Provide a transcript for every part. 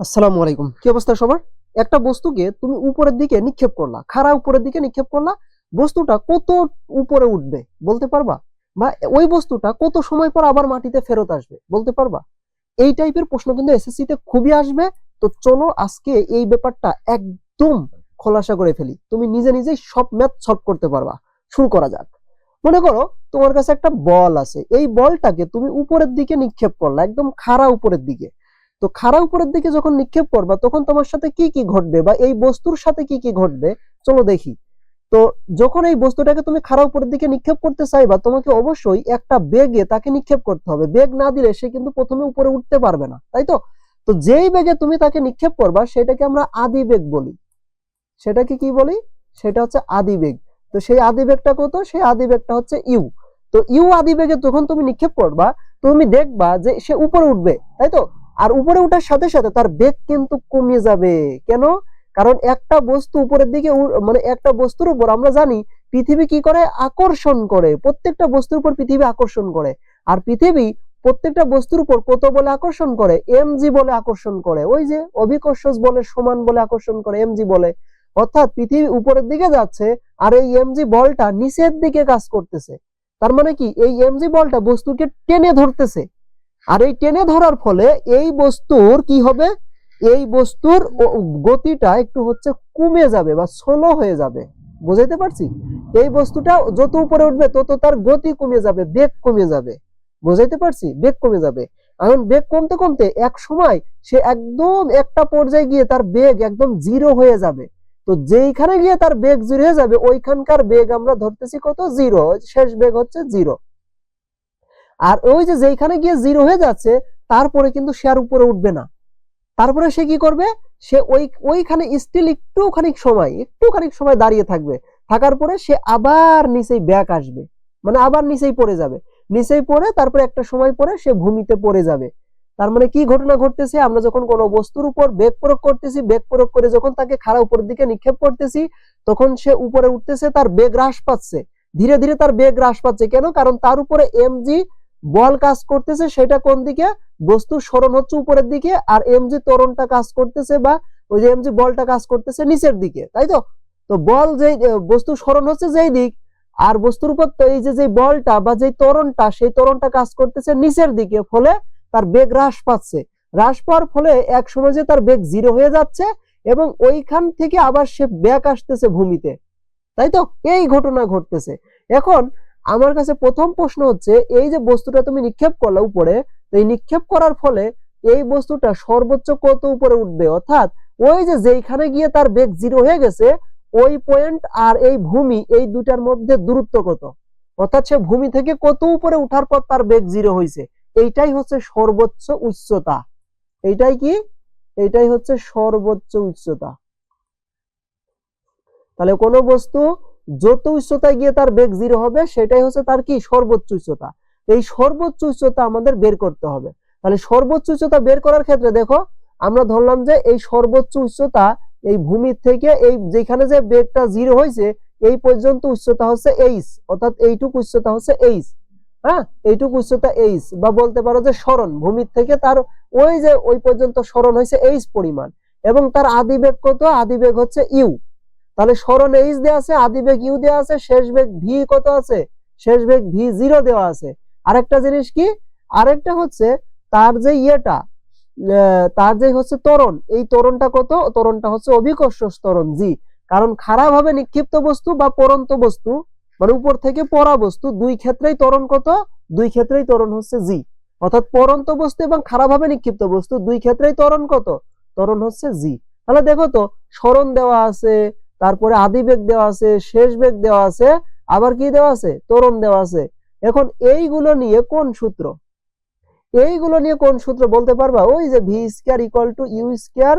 আসসালামু আলাইকুম। কি অবস্থা সবার? একটা বস্তুকে তুমি উপরের দিকে নিক্ষেপ করলা, খাড়া উপরের দিকে নিক্ষেপ করলা, বস্তুটা কত উপরে উঠবে বলতে পারবা? বা ওই বস্তুটা কত সময় পর আবার মাটিতে ফেরত আসবে বলতে পারবা? এই টাইপের প্রশ্ন কিন্তু এসএসসি তে খুবই আসবে। তো চলো আজকে এই ব্যাপারটা একদম খোলাসা করে ফেলি। তুমি নিজে নিজেই সব ম্যাথ সলভ করতে পারবা। শুরু করা যাক। মনে করো তোমার কাছে একটা বল আছে। এই বলটাকে তুমি উপরের দিকে নিক্ষেপ করলা, একদম খাড়া উপরের দিকে। তো খাড়া উপরের দিকে যখন নিক্ষেপ করবা, তখন তোমার সাথে কি কি ঘটবে বা এই বস্তুর সাথে কি কি ঘটবে, চলো দেখি। তো যখন এই বস্তুটাকে তুমি খাড়া উপরের দিকে নিক্ষেপ করতে চাইবা, তোমাকে অবশ্যই একটা বেগে তাকে নিক্ষেপ করতে হবে। বেগ না দিলে সে কিন্তু প্রথমে উপরে উঠতে পারবে না, তাই তো? তো যেই বেগে তুমি তাকে নিক্ষেপ করবা, সেটাকে আমরা আদি বেগ বলি। সেটাকে কি বলি? সেটা হচ্ছে আদি বেগ। তো সেই আদি বেগটা কত? সেই আদি বেগটা হচ্ছে ইউ। তো ইউ আদি বেগে যখন তুমি নিক্ষেপ করবা, তুমি দেখবা যে সে উপরে উঠবে, তাই তো? আর উপরে ওঠার সাথে সাথে তার বেগ কিন্তু কমে যাবে। কেন? কারণ একটা বস্তু উপরের দিকে মানে একটা বস্তুর উপর আমরা জানি পৃথিবী কি করে? আকর্ষণ করে। প্রত্যেকটা বস্তুর উপর পৃথিবী আকর্ষণ করে। আর পৃথিবী প্রত্যেকটা বস্তুর উপর কত বলে আকর্ষণ করে? এমজি বলে আকর্ষণ করে। ওই যে অভিকর্ষ বলে সমান বলে আকর্ষণ করে এমজি বলে। অর্থাৎ পৃথিবী উপরের দিকে যাচ্ছে আর এই এমজি বলটা নিচের দিকে কাজ করতেছে। তার মানে কি? এই এমজি বলটা বস্তুকে টেনে ধরতেছে। আর এই টেনে ধরার ফলে এই বস্তুর কি হবে? এই বস্তুর গতিটা একটু হচ্ছে কমে যাবে বা স্লো হয়ে যাবে। বুঝাইতে পারছি? এই বস্তুটা যত উপরে উঠবে, তত তার গতি কমে যাবে, বেগ কমে যাবে। বুঝাইতে পারছি? বেগ কমে যাবে। এখন বেগ কমতে কমতে এক সময় সে একদম একটা পর্যায়ে গিয়ে তার বেগ একদম জিরো হয়ে যাবে। তো যেইখানে গিয়ে তার বেগ জিরো হয়ে যাবে, ওইখানকার বেগ আমরা ধরতেছি কত? জিরো। শেষ বেগ হচ্ছে জিরো। আর ওই যে যেখানে গিয়ে জিরো হয়ে যাচ্ছে, তারপরে কিন্তু আর উপরে উঠবে না। তারপরে সে কি করবে? সে ওই, ওইখানে স্টিল একটুখানি সময় একটুখানি সময় দাঁড়িয়ে থাকবে। থাকার পরে সে আবার নিচেই ব্যাক আসবে। মানে আবার নিচেই পড়ে যাবে। নিচেই পড়ে, তারপরে একটা সময় পরে সে ভূমিতে পড়ে যাবে। তার মানে কি ঘটনা ঘটতেছে? আমরা যখন কোনো বস্তুর উপর বেগ প্রয়োগ করতেছি বেগ প্রয়োগ করে যখন তাকে খাড়া উপরের দিকে নিক্ষেপ করতেছি, তখন সে উপরে উঠতেছে, তার বেগ হ্রাস পাচ্ছে। ধীরে ধীরে তার বেগ হ্রাস পাচ্ছে। কেন? কারণ তার উপরে এমজি বল কাজ করতেছে, সেটা কোন দিকে? বস্তুর সরণ হচ্ছে উপরের দিকে, আর এমজি ত্বরণটা কাজ করতেছে বা ওই যে এমজি বলটা কাজ করতেছে নিচের দিকে, তাই তো? তো বল যেই বস্তু সরণ হচ্ছে যেই দিক, আর বস্তুর উপর এই যে যে বলটা বা যে ত্বরণটা, সেই ত্বরণটা কাজ করতেছে নিচের দিকে, ফলে তার বেগ হ্রাস পাচ্ছে। হ্রাস পাওয়ার ফলে এক সময় যে তার বেগ জিরো হয়ে যাচ্ছে এবং ওইখান থেকে আবার সে ব্যাক আসতেছে ভূমিতে, তাই তো? এই ঘটনা ঘটতেছে। এখন আমার কাছে প্রথম প্রশ্ন হচ্ছে, এই যে বস্তুটা তুমি নিক্ষেপ করলে উপরে এই নিক্ষেপ করার ফলে এই বস্তুটা সর্বোচ্চ কত উপরে উঠবে? অর্থাৎ ওই যে যেইখানে গিয়ে তার বেগ জিরো হয়ে গেছে, ওই পয়েন্ট আর এই ভূমি এই দুটার মধ্যে দূরত্ব কত? অর্থাৎ সে ভূমি থেকে কত উপরে উঠার পর তার বেগ জিরো হয়েছে এইটাই হচ্ছে সর্বোচ্চ উচ্চতা। এইটাই কি? এইটাই হচ্ছে সর্বোচ্চ উচ্চতা। তাহলে কোনো বস্তু যত উচ্চতায় গিয়ে তার বেগ জিরো হবে, সেটাই হচ্ছে তার কি? সর্বোচ্চ উচ্চতা। এই সর্বোচ্চ উচ্চতা আমাদের বের করতে হবে। তাহলে সর্বোচ্চ উচ্চতা বের করার ক্ষেত্রে দেখো, আমরা ধরলাম যে এই সর্বোচ্চ উচ্চতা এই ভূমির থেকে এই যেখানে যে বেগটা জিরো হয়েছে, এই পর্যন্ত উচ্চতা হচ্ছে এইচ অর্থাৎ এইটুকু উচ্চতা হচ্ছে এইচ হ্যাঁ? এইটুকু উচ্চতা এইচ বা বলতে পারো যে সরণ, ভূমির থেকে তার ওই যে ওই পর্যন্ত সরণ হয়েছে এইচ পরিমাণ, এবং তার আদি বেগ কত? আদি বেগ হচ্ছে ইউ তাহলে সরণ এইচ দেওয়া আছে, আদি বেগ ইউ দেওয়া আছে, শেষ বেগ ভি কত আছে? শেষ বেগ ভি জিরো দেওয়া আছে। আরেকটা জিনিস কি? আরেকটা হচ্ছে তার যে ইয়েটা তার যে হচ্ছে ত্বরণ, এই ত্বরণটা কত? ত্বরণটা হচ্ছে অভিকর্ষ ত্বরণ, জি। কারণ খারাপভাবে নিক্ষিপ্ত বস্তু বা পরন্ত বস্তু মানে উপর থেকে পড়া বস্তু, দুই ক্ষেত্রেই তরণ কত? দুই ক্ষেত্রেই তরণ হচ্ছে জি। অর্থাৎ পরন্ত বস্তু এবং খারাপভাবে নিক্ষিপ্ত বস্তু, দুই ক্ষেত্রেই তরণ কত? তরণ হচ্ছে জি। তাহলে দেখো তো সরণ দেওয়া আছে তারপরে আদি বেগ দেওয়া আছে, শেষ বেগ দেওয়া আছে, আবার কি দেওয়া আছে? ত্বরণ দেওয়া আছে। এখন এইগুলো নিয়ে কোন সূত্র? এইগুলো নিয়ে কোন সূত্র বলতে পারবা? ওই যে V square equal to U square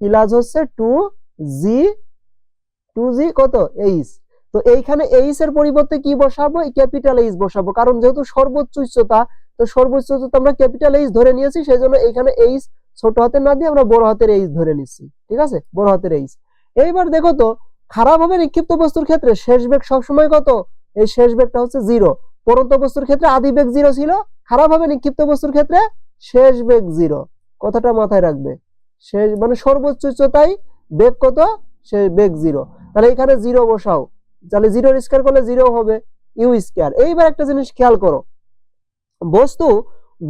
plus হচ্ছে টু জি টু জি কত? এইচ। তো এইখানে এইচ এর পরিবর্তে কি বসাবো? ক্যাপিটাল এইচ বসাবো। কারণ যেহেতু সর্বোচ্চ উচ্চতা, তো সর্বোচ্চ উচ্চতা আমরা ক্যাপিটাল এইচ ধরে নিয়েছি সেই জন্য এইখানে এইচ ছোট হাতের না দিয়ে আমরা বড় হাতের এইচ ধরে নিচ্ছি। ঠিক আছে? বড় হাতের এইচ। এইবার দেখো তো খারাপভাবে নিক্ষিপ্ত বস্তুর ক্ষেত্রে শেষ বেগ সবসময় কত? এই শেষ বেগটা হচ্ছে জিরো পরন্ত বস্তুর ক্ষেত্রে আদি বেগ জিরো ছিল খারাপভাবে নিক্ষিপ্ত বস্তুর ক্ষেত্রে শেষ বেগ জিরো কথাটা মাথায় রাখবে। শেষ মানে সর্বোচ্চ উচ্চতায় বেগ কত? সে বেগ জিরো তাহলে এখানে জিরো বসাও। তাহলে জিরো স্কোয়ার করলে জিরো হবে। ইউ স্কোয়ার এইবার একটা জিনিস খেয়াল করো। বস্তু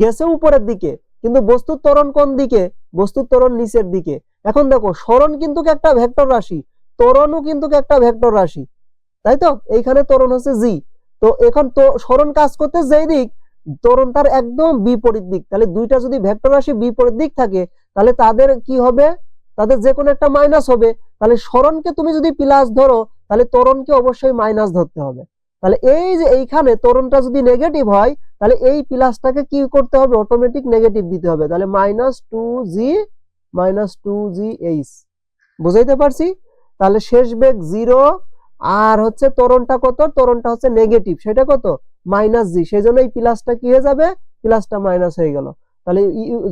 গেছে উপরের দিকে, কিন্তু বস্তুর ত্বরণ কোন দিকে? বস্তুর ত্বরণ নিচের দিকে। এখন দেখো সরণ কিন্তু একটা ভেক্টর রাশি? ত্বরণও কিন্তু একটা ভেক্টর রাশি? তাই তো? এইখানে ত্বরণ হচ্ছে জি। তো এখন তো সরণ কাজ করতে যেই দিক, ত্বরণ তার একদম বিপরীত দিক। তাহলে দুইটা যদি ভেক্টর রাশি বিপরীত দিক থাকে, তাহলে তাদের কি হবে? তাদের যে কোনো একটা মাইনাস হবে। তাহলে সরণকে তুমি যদি প্লাস ধরো, তাহলে ত্বরণকে অবশ্যই মাইনাস ধরতে হবে। তাহলে এই যে এইখানে ত্বরণটা যদি নেগেটিভ হয়, তাহলে এই প্লাসটাকে কি করতে হবে? অটোমেটিক নেগেটিভ দিতে হবে। তাহলে minus two G minus two G H. বুঝাইতে পারছি? তাহলে শেষ বেগ জিরো, আর হচ্ছে ত্বরণটা কত? ত্বরণটা হচ্ছে নেগেটিভ সেটা কত? Minus G. সেই জন্য এই প্লাসটা কি হয়ে যাবে? প্লাসটা মাইনাস হয়ে গেল। তাহলে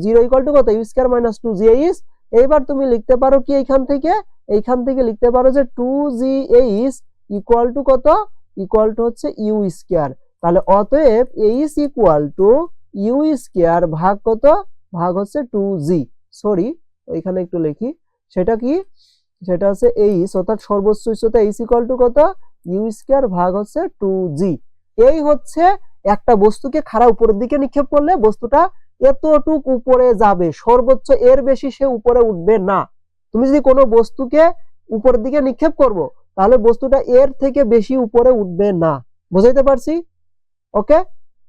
জিরো ইকুয়াল টু কত? U square minus two G H. এইবার তুমি লিখতে পারো কি এইখান থেকে? এইখান থেকে লিখতে পারো যে two G H equal to কত? ইকুয়াল টু হচ্ছে ইউ স্কয়ার তাহলে অতএব H equal to U square ভাগ কত? ভাগ হচ্ছে টু জি। সরি এখানে একটু লিখি। সেটা কি? সেটা হচ্ছে এইচ অর্থাৎ সর্বোচ্চ উচ্চতা এইচ ইকুয়াল টু কত? ইউ স্কয়ার ভাগ হচ্ছে টু জি এই হচ্ছে একটা বস্তুকে খাড়া উপরের দিকে নিক্ষেপ করলে বস্তুটা এতটুক উপরে যাবে। সর্বোচ্চ এর বেশি সে উপরে উঠবে না। তুমি যদি কোনো বস্তুকে উপরের দিকে নিক্ষেপ করব, তাহলে বস্তুটা এর থেকে বেশি উপরে উঠবে না। বুঝাইতে পারছি? ওকে?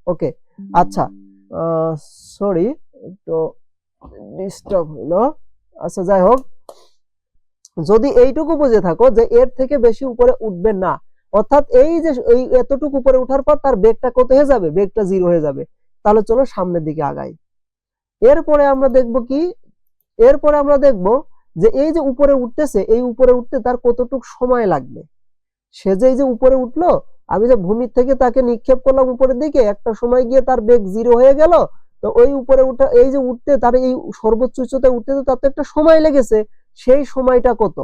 ওকে। আচ্ছা সরি একটু ডিস্টার্ব হইল আচ্ছা যাই হোক। যদি এইটুকু বুঝে থাকো যে এর থেকে বেশি উপরে উঠবে না, অর্থাৎ এই যে এই এতটুকু উপরে ওঠার পর তার বেগটা কত হয়ে যাবে? বেগটা জিরো হয়ে যাবে। তাহলে চলো সামনের দিকে আগাই। এরপরে আমরা দেখব কি? এরপরে আমরা দেখব যে এই যে উপরে উঠতেছে, এই উপরে উঠতে তার কতটুক সময় লাগবে? সে যে এই যে উপরে উঠল, আমি যে ভূমির থেকে তাকে নিক্ষেপ করলাম উপরের দিকে, একটা সময় গিয়ে তার বেগ জিরো হয়ে গেল তো ওই উপরে উঠা, এই যে উঠতে, তার এই সর্বোচ্চ উচ্চতায় উঠতে তো তার তো একটা সময় লেগেছে। সেই সময়টা কত?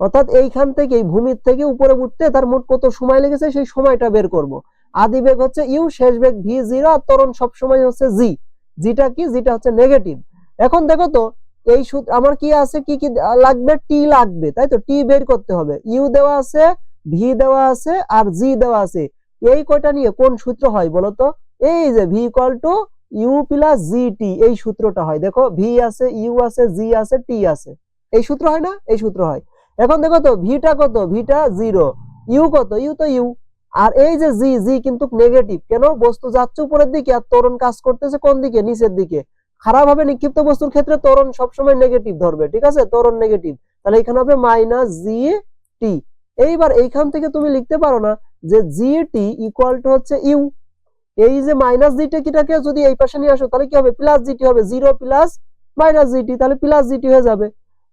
অর্থাৎ এইখান থেকে, এই ভূমির থেকে উপরে উঠতে তার মোট কত সময় লেগেছে, সেই সময়টা বের করব। আদি বেগ হচ্ছে ইউ, শেষ বেগ ভি জিরো, আর ত্বরণ সবসময় হচ্ছে জি। জিটা কি? জিটা হচ্ছে নেগেটিভ এখন দেখো তো, এই সূত্র, আমার কি আছে, কি কি লাগবে? টি লাগবে, তাই তো? টি বের করতে হবে। ইউ দেওয়া আছে, ভি দেওয়া আছে, আর জি দেওয়া আছে। এই কয়টা নিয়ে কোন সূত্র হয় বলো তো? এই যে V equal to U plus G T এই সূত্রটা হয়। দেখো ভি আছে ইউ আছে জি আছে টি আছে। এই সূত্র হয় না? এই সূত্র হয়। এখন দেখো তো ভিটা কত? ভিটা জিরো ইউ কত? ইউ তো ইউ আর এই যে জি জি কিন্তু নেগেটিভ কেন? বস্তু যাচ্ছে উপরের দিকে আর ত্বরণ কাজ করতেছে কোন দিকে? নিচের দিকে। খারাপ ভাবে নিক্ষিপ্ত বস্তুর ক্ষেত্রে ত্বরণ সবসময় নেগেটিভ ধরবে, ঠিক আছে? ত্বরণ নেগেটিভ তাহলে এখানে হবে মাইনাস জি টি এইবার এইখান থেকে তুমি লিখতে পারো না যে জি টি ইকুয়াল টু হচ্ছে ইউ এই যে মাইনাস জিটি কিটাকে যদি এই পাশে নিয়ে আসো, তাহলে কি হবে? প্লাস জিটি হবে জিরো প্লাস মাইনাস জিটি তাহলে প্লাস জিটি হয়ে যাবে।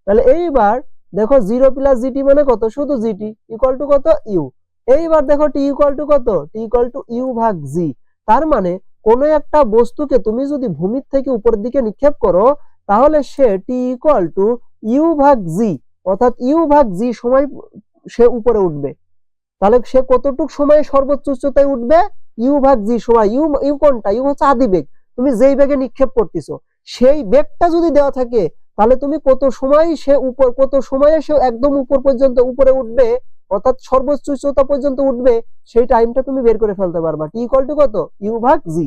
তাহলে এইবার দেখো জিরো প্লাস জিটি মানে কত? শুধু জিটি ইকুয়াল টু কত? ইউ এইবার দেখো টি ইকুয়াল টু কত? টি ইকুয়াল টু ইউ ভাগ জি তার মানে কোনো একটা বস্তুকে তুমি যদি ভূমির থেকে উপরের দিকে নিক্ষেপ করো, তাহলে সে টি ইকুয়াল টু ইউ ভাগ জি অর্থাৎ ইউ ভাগ জি সময় সে উপরে উঠবে। তাহলে সে কতটুক সময় সর্বোচ্চ উচ্চতায় উঠবে? ইউ ভাগ জি সময় ইউ ইউ কোনটা? ইউ হচ্ছে আদি বেগ। তুমি যেই বেগে নিক্ষেপ করতেছো, সেই বেগটা যদি দেওয়া থাকে, তাহলে তুমি কত সময় সে উপর, কত সময়ে সে একদম উপর পর্যন্ত উপরে উঠবে, অর্থাৎ সর্বোচ্চ উচ্চতা পর্যন্ত উঠবে, সেই টাইমটা তুমি বের করে ফেলতে পারবা। টি ইকুয়াল টু কত? ইউ ভাগ জি।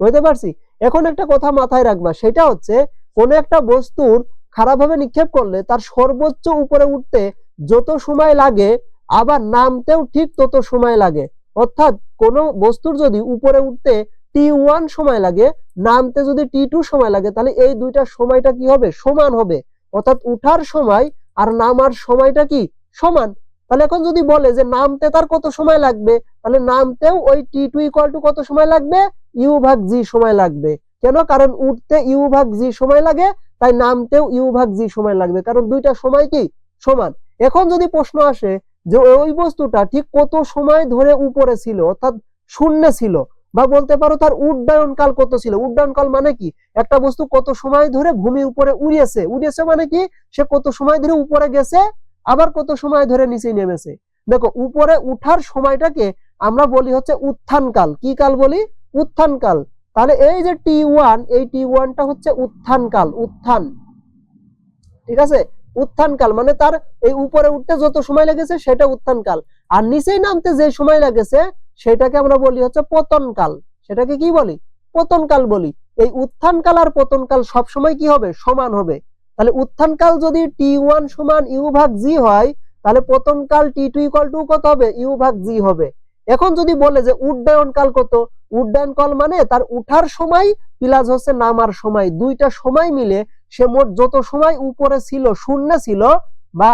বুঝতে পারছি? এখন একটা কথা মাথায় রাখবা, সেটা হচ্ছে কোন একটা বস্তুর খারাপভাবে নিক্ষেপ করলে তার সর্বোচ্চ উপরে উঠতে যত সময় লাগে, আবার নামতেও ঠিক তত সময় লাগে। অর্থাৎ কোন বস্তুর যদি উপরে উঠতে টি ওয়ান সময় লাগে, নামতে যদি টি টু সময় লাগে, তাহলে এই দুইটা সময়টা কি হবে? সমান হবে। অর্থাৎ উঠার সময় আর নামার সময়টা কি? সমান। তাহলে এখন যদি বলে যে নামতে তার কত সময় লাগবে? তাহলে নামতেও ওই টি টু ইকুয়াল টু কত সময় লাগবে? ইউ ভাগ জি সময় লাগবে। কেন? কারণ উঠতে ইউ ভাগ জি সময় লাগে, তাই নামতেও ইউ ভাগ জি সময় লাগবে। কারণ দুইটা সময় কি? সমান। এখন যদি প্রশ্ন আসে যে ওই বস্তুটা ঠিক কত সময় ধরে উপরে ছিল, অর্থাৎ শূন্য ছিল, বা বলতে পারো তার উড্ডয়ন কাল কত ছিল? উড্ডয়ন কাল মানে কি? একটা বস্তু কত সময় ধরে ভূমির উপরে উড়িয়েছে? উড়িয়েছে মানে কি? সে কত সময় ধরে উপরে গেছে, আবার কত সময় ধরে নিচে নেমেছে? দেখো, উপরে উঠার সময়টাকে আমরা বলি হচ্ছে উত্থান কাল। কি কাল বলি? উত্থান কাল। তাহলে এই যে টি ওয়ান এই টি ওয়ানটা হচ্ছে উত্থান কাল, উত্থান। ঠিক আছে? উত্থান কাল মানে তার এই উপরে উঠতে যত সময় লেগেছে সেটা উত্থান কাল আর নিচেই নামতে যে সময় লেগেছে সেটাকে আমরা বলি হচ্ছে পতন কাল সেটাকে কি বলি? পতন কাল বলি। এই উত্থান কাল আর পতন কাল সবসময় কি হবে? সমান হবে। তাহলে উত্থান কাল যদি টি ওয়ান সমান ইউ ভাগ জি হয়, তাহলে পতন কাল টি টু ইকুয়াল টু কত হবে? ইউ ভাগ জি হবে। এখন যদি বলে যে উড্ডয়ন কাল কত? উড্ডয়ন কাল মানে তার উঠার সময় প্লাস হচ্ছে নামার সময়। দুইটা সময় মিলে সে মোট যত সময় উপরে ছিল, শূন্য ছিল বা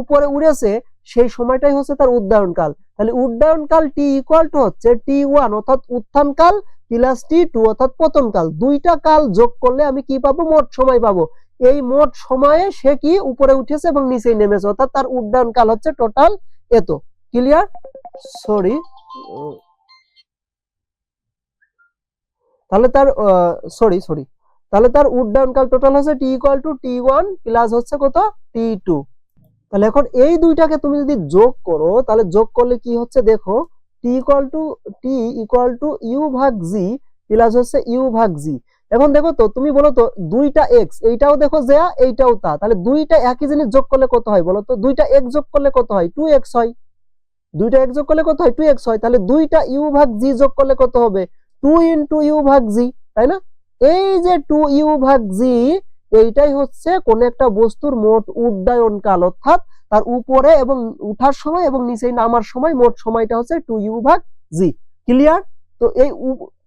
উপরে উড়েছে, সেই সময়টাই হচ্ছে তার উড্ডয়ন কাল তাহলে উড্ডয়ন কাল টি ইকুয়াল টু হচ্ছে টি ওয়ান অর্থাৎ উত্থান কাল প্লাস টি টু অর্থাৎ পতন কাল দুইটা কাল যোগ করলে আমি কি পাবো? মোট সময় পাবো। এই মোট সময়ে সে কি উপরে উঠেছে এবং নিচে নেমেছে, অর্থাৎ তার উড্ডয়ন কাল হচ্ছে টোটাল এত। ক্লিয়ার সরি তাহলে তার সরি সরি তাহলে তার উড্ডয়ন কাল টোটাল হচ্ছে T equal to T one plus হচ্ছে কত? T two. তাহলে এখন এই দুইটাকে তুমি যদি যোগ করো, তাহলে যোগ করলে কি হচ্ছে দেখো? T equal to, T equal to U ভাগ জি প্লাস হচ্ছে ইউ ভাগ জি। এখন দেখো তো, তুমি বলো তো, দুইটা এক্স, এইটাও দেখো যে এইটাও তা। তাহলে দুইটা একই জিনিস যোগ করলে কত হয় বলো তো? দুইটা এক্স যোগ করলে কত হয়? টু এক্স হয়। দুইটা এক্স যোগ করলে কত হয়? টু এক্স হয়। তাহলে দুইটা ইউ ভাগ জি যোগ করলে কত হবে? টু ইন্টু ইউ ভাগ জি, তাই না? এই যে টু ইউ ভাগ জি, এইটাই হচ্ছে কোন একটা বস্তুর মোট উড্ডয়ন কাল, অর্থাৎ তার উপরে এবং উঠার সময় এবং নিচে নামার সময় মোট সময়টা হচ্ছে টু ইউ ভাগ জি। ক্লিয়ার তো এই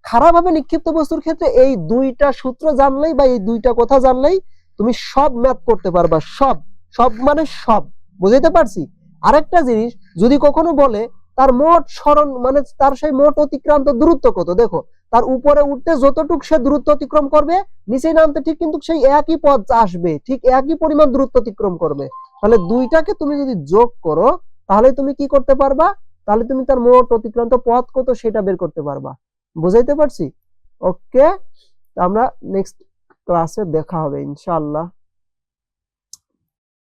খারাপ ভাবে নিক্ষিপ্ত বস্তুর ক্ষেত্রে এই দুইটা সূত্র জানলেই বা এই দুইটা কথা জানলেই তুমি সব ম্যাথ করতে পারবা, সব সব মানে সব। বুঝাইতে পারছি? আরেকটা জিনিস, যদি কখনো বলে তার মোট স্মরণ মানে তার সেই মোট অতিক্রান্ত দূরত্ব কত? দেখো তার উপরে উঠতে যতটুক সে দূরত্ব অতিক্রম করবে নিচে নামতে ঠিক কিন্তু সেই একই পথ আসবে, ঠিক একই পরিমাণ দূরত্ব অতিক্রম করবে। তাহলে দুইটাকে তুমি যদি যোগ করো, তাহলে তুমি কি করতে পারবা? তাহলে তুমি তার মোট অতিক্রান্ত পথ কত সেটা বের করতে পারবা। বুঝাইতে পারছি? ওকে আমরা নেক্সট ক্লাসে দেখা হবে, ইনশাআল্লাহ।